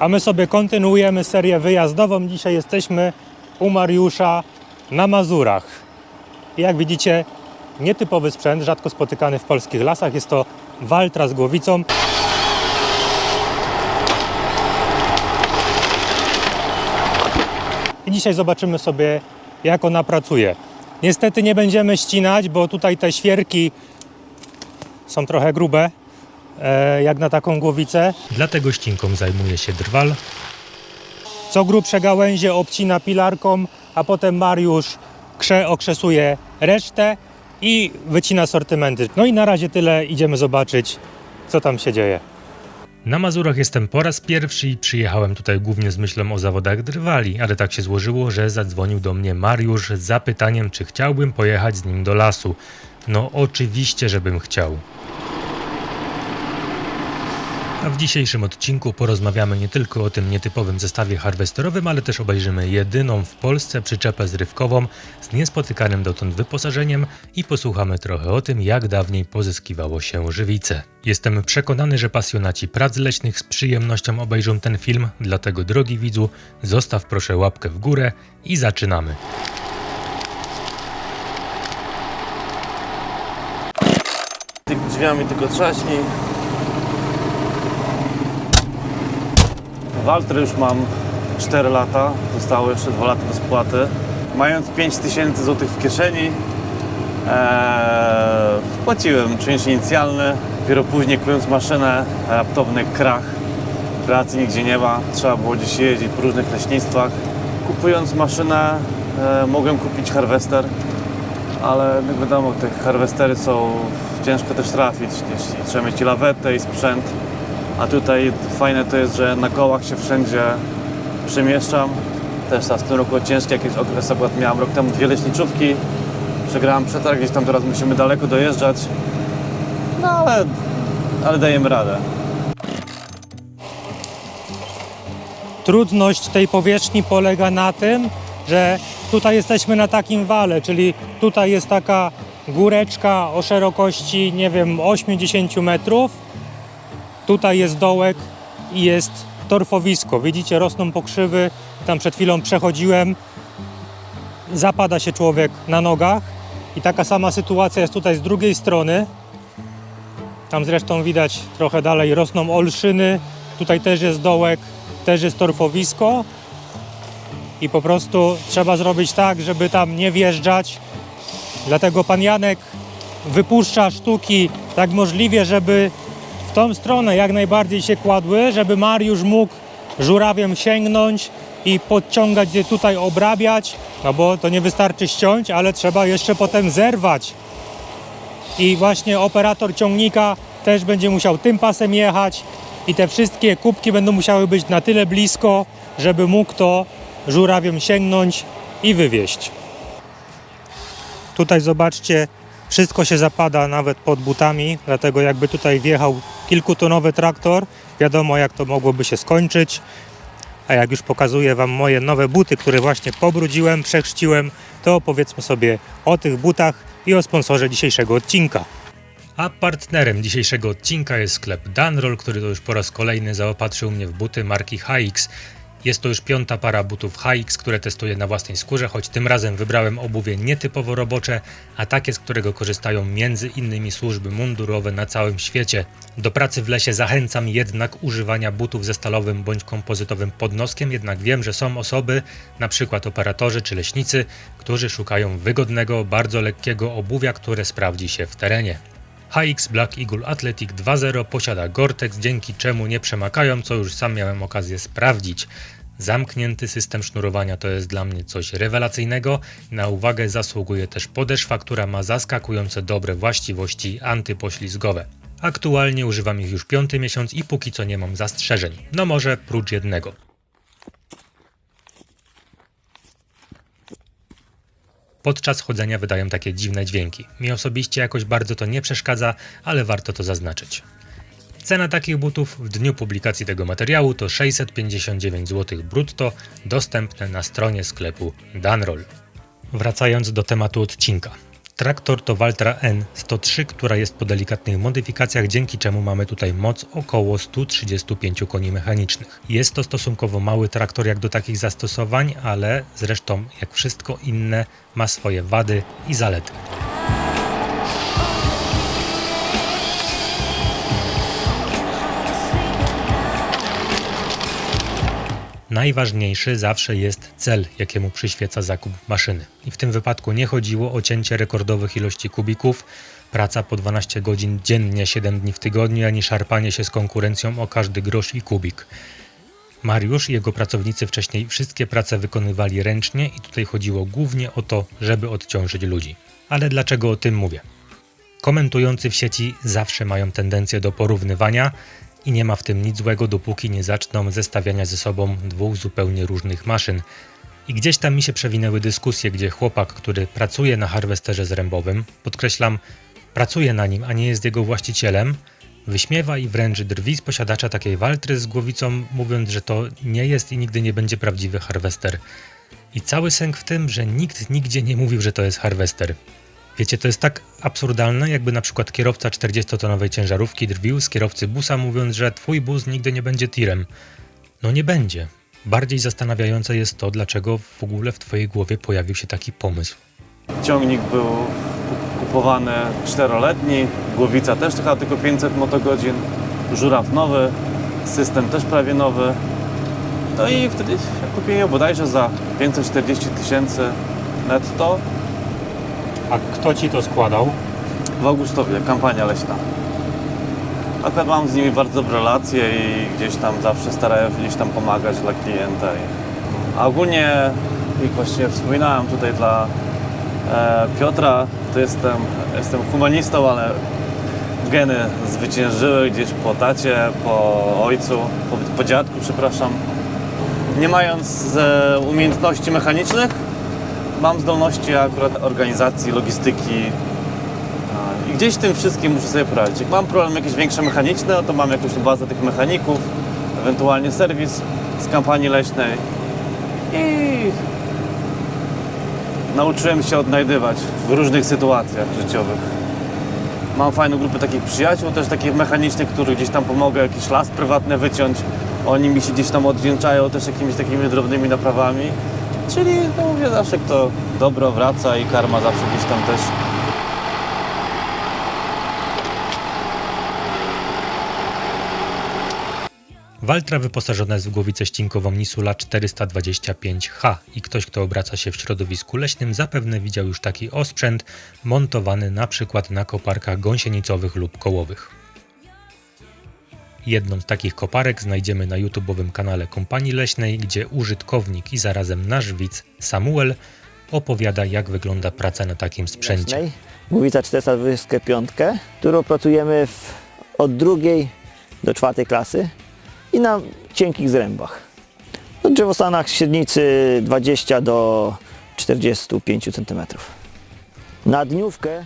a my sobie kontynuujemy serię wyjazdową. Dzisiaj jesteśmy u Mariusza na Mazurach. Jak widzicie, nietypowy sprzęt, rzadko spotykany w polskich lasach. Jest to Waltra z głowicą. I dzisiaj zobaczymy sobie, jak ona pracuje. Niestety nie będziemy ścinać, bo tutaj te świerki są trochę grube, jak na taką głowicę. Dlatego ścinką zajmuje się drwal. Co grubsze gałęzie obcina pilarką, a potem Mariusz krze okrzesuje resztę i wycina sortymenty. No i na razie tyle, idziemy zobaczyć, co tam się dzieje. Na Mazurach jestem po raz pierwszy i przyjechałem tutaj głównie z myślą o zawodach drwali, ale tak się złożyło, że zadzwonił do mnie Mariusz z zapytaniem, czy chciałbym pojechać z nim do lasu. No oczywiście, żebym chciał. A w dzisiejszym odcinku porozmawiamy nie tylko o tym nietypowym zestawie harwesterowym, ale też obejrzymy jedyną w Polsce przyczepę zrywkową z niespotykanym dotąd wyposażeniem i posłuchamy trochę o tym, jak dawniej pozyskiwało się żywice. Jestem przekonany, że pasjonaci prac leśnych z przyjemnością obejrzą ten film, dlatego drogi widzu, zostaw proszę łapkę w górę i zaczynamy. Tymi drzwiami tylko trzaśnij. Waltry już mam 4 lata, zostało jeszcze 2 lata do spłaty. Mając 5000 zł w kieszeni, ee, wpłaciłem czynsz inicjalny. Dopiero później kupując maszynę, raptowny krach. Pracy nigdzie nie ma, trzeba było gdzieś jeździć po różnych leśnictwach. Kupując maszynę, e, mogłem kupić harwester, ale jak wiadomo, te harwestery są ciężko też trafić, jeśli trzeba mieć lawetę i sprzęt. A tutaj fajne to jest, że na kołach się wszędzie przemieszczam. Też teraz w tym roku ciężki jakiś okres, akurat miałem rok temu dwie leśniczówki. Przegrałem przetarg, gdzieś tam teraz musimy daleko dojeżdżać. No ale, ale dajemy radę. Trudność tej powierzchni polega na tym, że tutaj jesteśmy na takim wale, czyli tutaj jest taka góreczka o szerokości, nie wiem, 80 metrów. Tutaj jest dołek i jest torfowisko. Widzicie, rosną pokrzywy. Tam przed chwilą przechodziłem. Zapada się człowiek na nogach. I taka sama sytuacja jest tutaj z drugiej strony. Tam zresztą widać trochę dalej rosną olszyny. Tutaj też jest dołek, też jest torfowisko. I po prostu trzeba zrobić tak, żeby tam nie wjeżdżać. Dlatego pan Janek wypuszcza sztuki tak możliwie, żeby tą stronę jak najbardziej się kładły, żeby Mariusz mógł żurawiem sięgnąć i podciągać je tutaj, obrabiać, no bo to nie wystarczy ściąć, ale trzeba jeszcze potem zerwać. I właśnie operator ciągnika też będzie musiał tym pasem jechać i te wszystkie kubki będą musiały być na tyle blisko, żeby mógł to żurawiem sięgnąć i wywieźć. Tutaj zobaczcie, wszystko się zapada nawet pod butami, dlatego jakby tutaj wjechał kilkutonowy traktor, wiadomo jak to mogłoby się skończyć. A jak już pokazuję Wam moje nowe buty, które właśnie pobrudziłem, przechrzciłem, to opowiedzmy sobie o tych butach i o sponsorze dzisiejszego odcinka. A partnerem dzisiejszego odcinka jest sklep Danroll, który to już po raz kolejny zaopatrzył mnie w buty marki HX. Jest to już piąta para butów HX, które testuję na własnej skórze, choć tym razem wybrałem obuwie nietypowo robocze, a takie, z którego korzystają między innymi służby mundurowe na całym świecie. Do pracy w lesie zachęcam jednak używania butów ze stalowym bądź kompozytowym podnoskiem, jednak wiem, że są osoby, przykład operatorzy czy leśnicy, którzy szukają wygodnego, bardzo lekkiego obuwia, które sprawdzi się w terenie. HX Black Eagle Athletic 2.0 posiada Gore-Tex, dzięki czemu nie przemakają, co już sam miałem okazję sprawdzić. Zamknięty system sznurowania to jest dla mnie coś rewelacyjnego. Na uwagę zasługuje też podeszwa, która ma zaskakujące dobre właściwości antypoślizgowe. Aktualnie używam ich już piąty miesiąc i póki co nie mam zastrzeżeń. No może prócz jednego. Podczas chodzenia wydają takie dziwne dźwięki. Mi osobiście jakoś bardzo to nie przeszkadza, ale warto to zaznaczyć. Cena takich butów w dniu publikacji tego materiału to 659 zł brutto, dostępne na stronie sklepu Danroll. Wracając do tematu odcinka. Traktor to Valtra N103, która jest po delikatnych modyfikacjach, dzięki czemu mamy tutaj moc około 135 koni mechanicznych. Jest to stosunkowo mały traktor jak do takich zastosowań, ale zresztą jak wszystko inne ma swoje wady i zalety. Najważniejszy zawsze jest cel, jakiemu przyświeca zakup maszyny. I w tym wypadku nie chodziło o cięcie rekordowych ilości kubików, praca po 12 godzin dziennie, 7 dni w tygodniu, ani szarpanie się z konkurencją o każdy grosz i kubik. Mariusz i jego pracownicy wcześniej wszystkie prace wykonywali ręcznie i tutaj chodziło głównie o to, żeby odciążyć ludzi. Ale dlaczego o tym mówię? Komentujący w sieci zawsze mają tendencję do porównywania i nie ma w tym nic złego, dopóki nie zaczną zestawiania ze sobą dwóch zupełnie różnych maszyn. I gdzieś tam mi się przewinęły dyskusje, gdzie chłopak, który pracuje na harwesterze zrębowym, podkreślam, pracuje na nim, a nie jest jego właścicielem, wyśmiewa i wręcz drwi z posiadacza takiej waltry z głowicą, mówiąc, że to nie jest i nigdy nie będzie prawdziwy harwester. I cały sęk w tym, że nikt nigdzie nie mówił, że to jest harwester. Wiecie, to jest tak absurdalne, jakby na przykład kierowca 40-tonowej ciężarówki drwił z kierowcy busa, mówiąc, że twój bus nigdy nie będzie tirem. No nie będzie. Bardziej zastanawiające jest to, dlaczego w ogóle w twojej głowie pojawił się taki pomysł. Ciągnik był kup- kupowany czteroletni, głowica też chyba tylko 500 motogodzin, żuraw nowy, system też prawie nowy. No i wtedy kupiłem ją bodajże za 540 tysięcy netto A kto ci to składał? w Augustowie, kampania leśna. Akurat mam z nimi bardzo dobre relacje i gdzieś tam zawsze starają się gdzieś tam pomagać dla klienta. I... A ogólnie, jak właśnie wspominałem tutaj dla e, Piotra, to jestem, jestem humanistą, ale geny zwyciężyły gdzieś po tacie, po ojcu, po, po dziadku, przepraszam. Nie mając e, umiejętności mechanicznych, mam zdolności akurat organizacji, logistyki, I gdzieś tym wszystkim muszę sobie poradzić. Jak mam problem jakiś większy mechaniczny, no to mam jakąś bazę tych mechaników, ewentualnie serwis z kampanii leśnej i nauczyłem się odnajdywać w różnych sytuacjach życiowych. Mam fajną grupę takich przyjaciół, też takich mechanicznych, których gdzieś tam pomogę jakiś las prywatny wyciąć. Oni mi się gdzieś tam odwdzięczają też jakimiś takimi drobnymi naprawami. Czyli, no mówię, zawsze kto dobro wraca i karma zawsze gdzieś tam też Waltra wyposażona jest w głowicę ścinkową Nisula 425H i ktoś, kto obraca się w środowisku leśnym, zapewne widział już taki osprzęt montowany na przykład na koparkach gąsienicowych lub kołowych. Jedną z takich koparek znajdziemy na YouTube'owym kanale Kompanii Leśnej, gdzie użytkownik i zarazem nasz widz Samuel opowiada, jak wygląda praca na takim sprzęcie. Głowica 425, którą pracujemy w, od drugiej do czwartej klasy i na cienkich zrębach. W drzewostanach średnicy 20 do 45 cm. Na dniówkę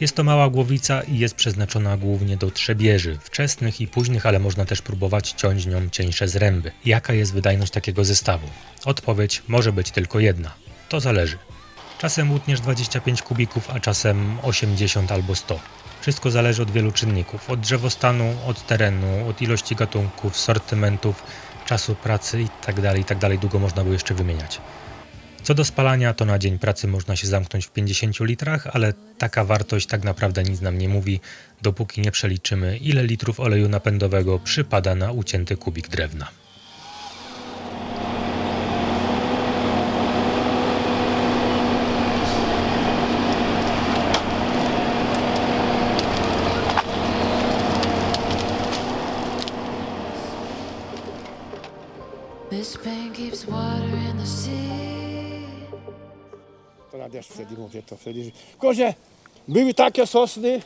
Jest to mała głowica i jest przeznaczona głównie do trzebieży, wczesnych i późnych, ale można też próbować ciąć nią cieńsze zręby. Jaka jest wydajność takiego zestawu? Odpowiedź może być tylko jedna. To zależy. Czasem utniesz 25 kubików, a czasem 80 albo 100. Wszystko zależy od wielu czynników. Od drzewostanu, od terenu, od ilości gatunków, sortymentów, czasu pracy itd. itd. Długo można by jeszcze wymieniać. Co do spalania, to na dzień pracy można się zamknąć w 50 litrach, ale taka wartość tak naprawdę nic nam nie mówi, dopóki nie przeliczymy, ile litrów oleju napędowego przypada na ucięty kubik drewna. This pain keeps water in the sea. Na deszcz wtedy mówię to wtedy. Że były takie sosny,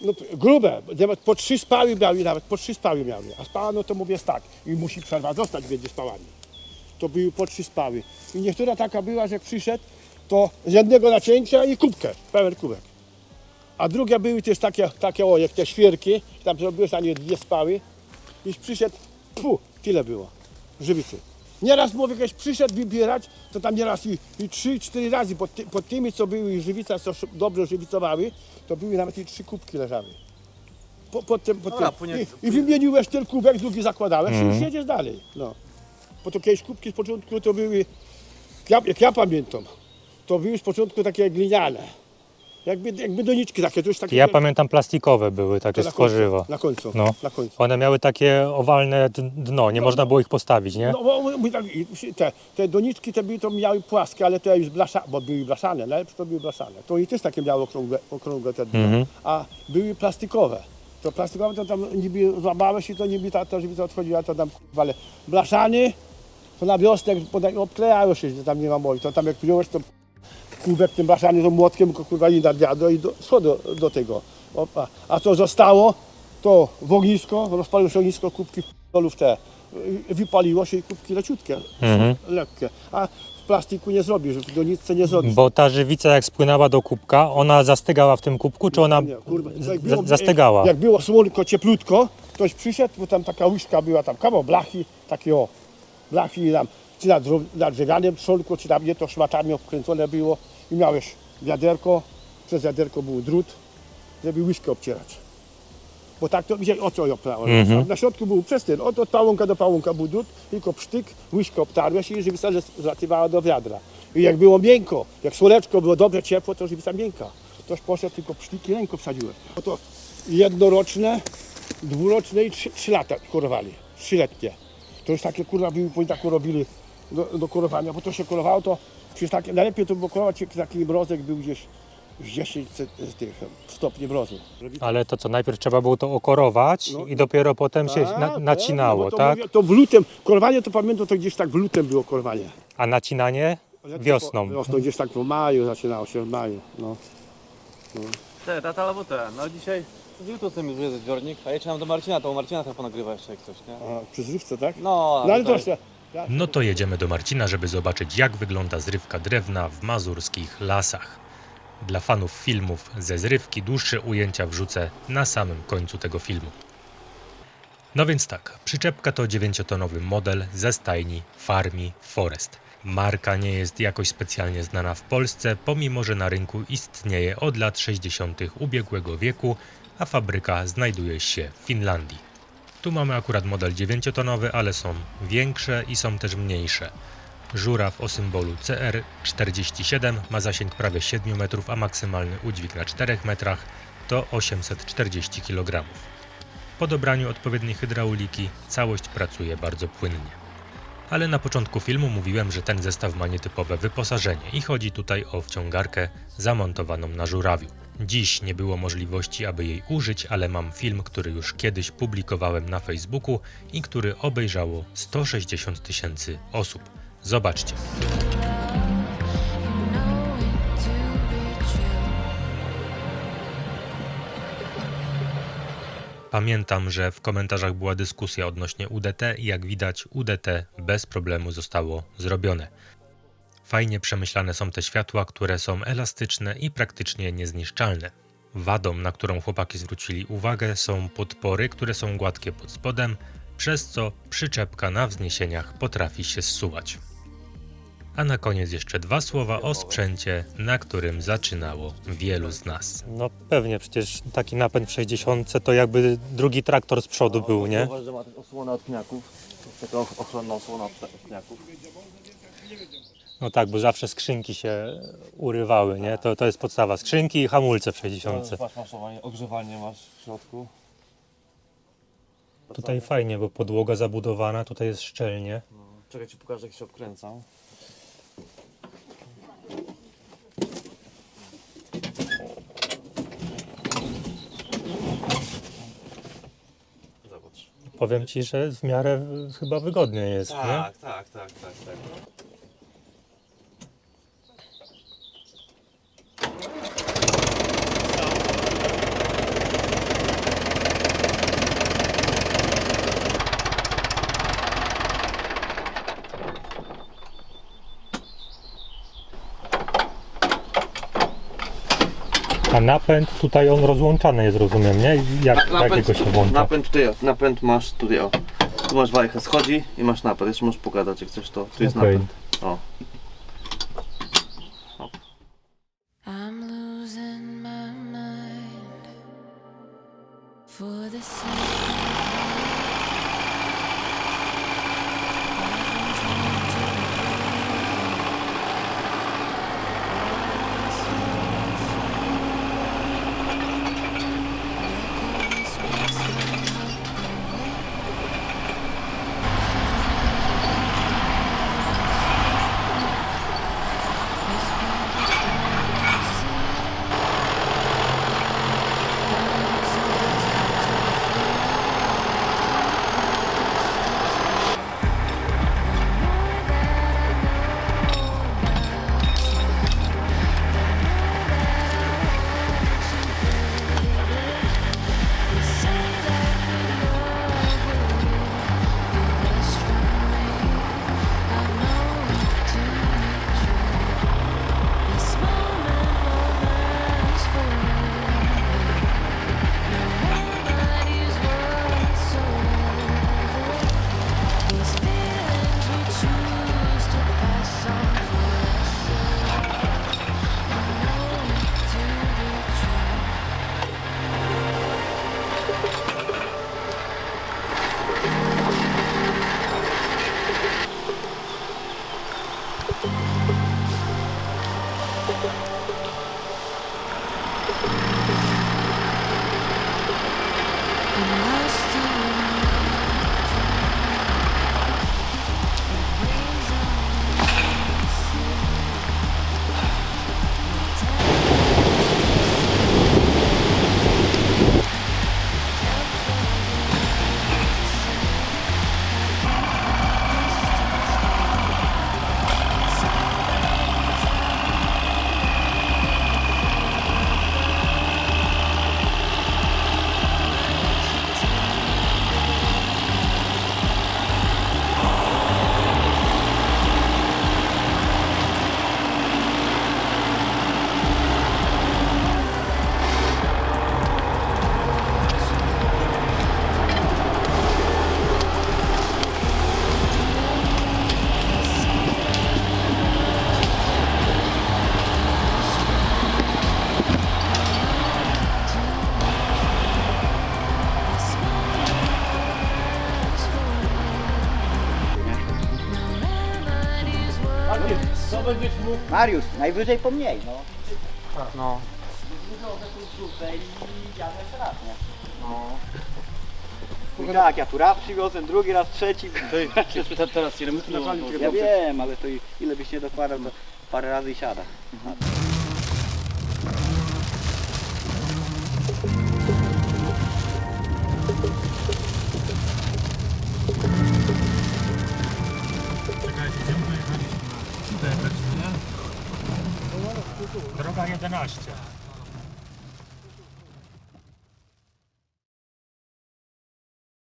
no, grube, nawet po trzy spały miały, nawet po trzy spały miały. A spała, no to mówię tak, i musi przerwa zostać między spałami. To były po trzy spały. I niektóra taka była, że przyszedł, to z jednego nacięcia i kubkę, pełen kubek. A drugie były też takie, takie o, jak te świerki, tam zrobiłeś, a nie dwie spały. I przyszedł, pu, tyle było, żywicy. Nieraz mówię, jakieś przyszedł wybierać, to tam nieraz i, i trzy, cztery razy pod, ty, pod tymi, co były żywica, co dobrze żywicowały, to były nawet i trzy kubki leżały. Po, pod tym, pod Dobra, tym. później- I, I wymieniłeś ten kubek, drugi zakładałeś Mhm. i już jedziesz dalej. No. Bo to jakieś kubki z początku to były, jak ja, jak ja pamiętam, to były z początku takie gliniane. Jakby, jakby doniczki takie, już takie... Ja pamiętam plastikowe były takie na z końcu, tworzywa. Na końcu, No. na końcu. One miały takie owalne dno, nie można było ich postawić, nie? No, bo, te, te doniczki te, były, to miały płaskie, ale te już blaszane, bo były blaszane, najlepsze to były blaszane. To i też takie miały okrągłe, okrągłe te dno, Mhm. a były plastikowe. To plastikowe to tam niby złamałeś i to niby ta, ta żywica odchodziła, to tam, ale blaszany, to na wiosnę obklejało się, że tam nie ma moli. To tam jak wziąłeś to kubek tym blaszany, to młotkiem go kurwa nie nadwiadło i do, szło do, do tego. O, a, co zostało, to w ognisko, rozpaliło się ognisko, kubki dolów te, y, wypaliło się i kubki leciutkie, Mhm. lekkie. A w plastiku nie zrobisz, w doniczce nie zrobisz. Bo ta żywica jak spłynęła do kubka, ona zastygała w tym kubku, czy ona Nie, kurwa, jak było- zastygała? Jak było słonko, cieplutko, ktoś przyszedł, bo tam taka łyżka była, tam kawał blachy, takie o, blachy tam, czy na, na drzewianym trzonku, czy tam nie, to szmatami obkręcone było i miałeś wiaderko, przez wiaderko był drut, żeby łyżkę obcierać. Bo tak to, widzieli, o co ją prawo. Mhm. Na środku był przez ten, od, od pałąka do pałąka był drut, tylko psztyk, łyżkę obtarłeś i żywica zlatywała do wiadra. I jak było miękko, jak słoneczko było dobre, ciepło, to żywica miękka. Toż poszedł tylko psztyk i ręką wsadziłem. No to jednoroczne, dwuroczne i trzy, trzy lata kurowali, trzyletnie. To już takie kurwa były, bo i tak robili do, do kurowania, bo to się kurowało, to przecież takie, najlepiej to było kurować, jak taki mrozek był gdzieś z 10 ce- z tych stopni mrozu. Ale to co, najpierw trzeba było to okorować No. i dopiero potem się Tak, na, tak, nacinało, no to tak? Mówię, to w lutym, kurowanie to pamiętam, to gdzieś tak w lutym było kurowanie. A nacinanie wiosną. Wiosną gdzieś tak w maju zaczynało się, w maju. No. Te, tata albo te. No dzisiaj jutro chcemy zwiedzać zbiornik, a ja do Marcina, to u Marcina tam ponagrywa jeszcze jak coś, nie? A, przy zrywce, tak? No, No ale to jeszcze, No to jedziemy do Marcina, żeby zobaczyć jak wygląda zrywka drewna w mazurskich lasach. Dla fanów filmów ze zrywki dłuższe ujęcia wrzucę na samym końcu tego filmu. No więc tak, przyczepka to 9-tonowy model ze stajni Farmi Forest. Marka nie jest jakoś specjalnie znana w Polsce, pomimo że na rynku istnieje od lat 60. ubiegłego wieku, a fabryka znajduje się w Finlandii. Tu mamy akurat model 9-tonowy, ale są większe i są też mniejsze. Żuraw o symbolu CR47 ma zasięg prawie 7 metrów, a maksymalny udźwig na 4 metrach to 840 kg. Po dobraniu odpowiedniej hydrauliki całość pracuje bardzo płynnie. Ale na początku filmu mówiłem, że ten zestaw ma nietypowe wyposażenie i chodzi tutaj o wciągarkę zamontowaną na żurawiu. Dziś nie było możliwości, aby jej użyć, ale mam film, który już kiedyś publikowałem na Facebooku i który obejrzało 160 tysięcy osób. Zobaczcie. Pamiętam, że w komentarzach była dyskusja odnośnie UDT i jak widać UDT bez problemu zostało zrobione. Fajnie przemyślane są te światła, które są elastyczne i praktycznie niezniszczalne. Wadą, na którą chłopaki zwrócili uwagę, są podpory, które są gładkie pod spodem, przez co przyczepka na wzniesieniach potrafi się zsuwać. A na koniec jeszcze dwa słowa o sprzęcie, na którym zaczynało wielu z nas. No pewnie, przecież taki napęd w 60 to jakby drugi traktor z przodu był, nie? Zauważ, że ma osłonę od pniaków. Taka och- ochronna osłona od od pniaków. No tak, bo zawsze skrzynki się urywały, nie? To, to jest podstawa. Skrzynki i hamulce w 60. Masz maszowanie, ogrzewanie masz w środku. Tutaj fajnie, bo podłoga zabudowana, tutaj jest szczelnie. Czekaj, ci pokażę jak się obkręcam. Zobacz. Powiem Ci, że w miarę chyba wygodnie jest, nie? Tak, tak, tak, tak, tak. Napęd tutaj on rozłączany jest, rozumiem, nie? Jak, jak jego się włącza? Napęd tutaj, napęd masz tutaj, o. Tu masz wajchę, schodzi i masz napęd. Jeszcze możesz pogadać, jak chcesz to. Tu jest Okej. napęd. O. Mariusz, najwyżej pomniej, no. No. Wrzucę i jadę jeszcze raz, nie? No. I tak, ja tu raz przywiozłem, drugi raz, trzeci. teraz ile my tu Ja wiem, ale to i- ile byś nie dokładał, to parę razy i siada. Droga 11.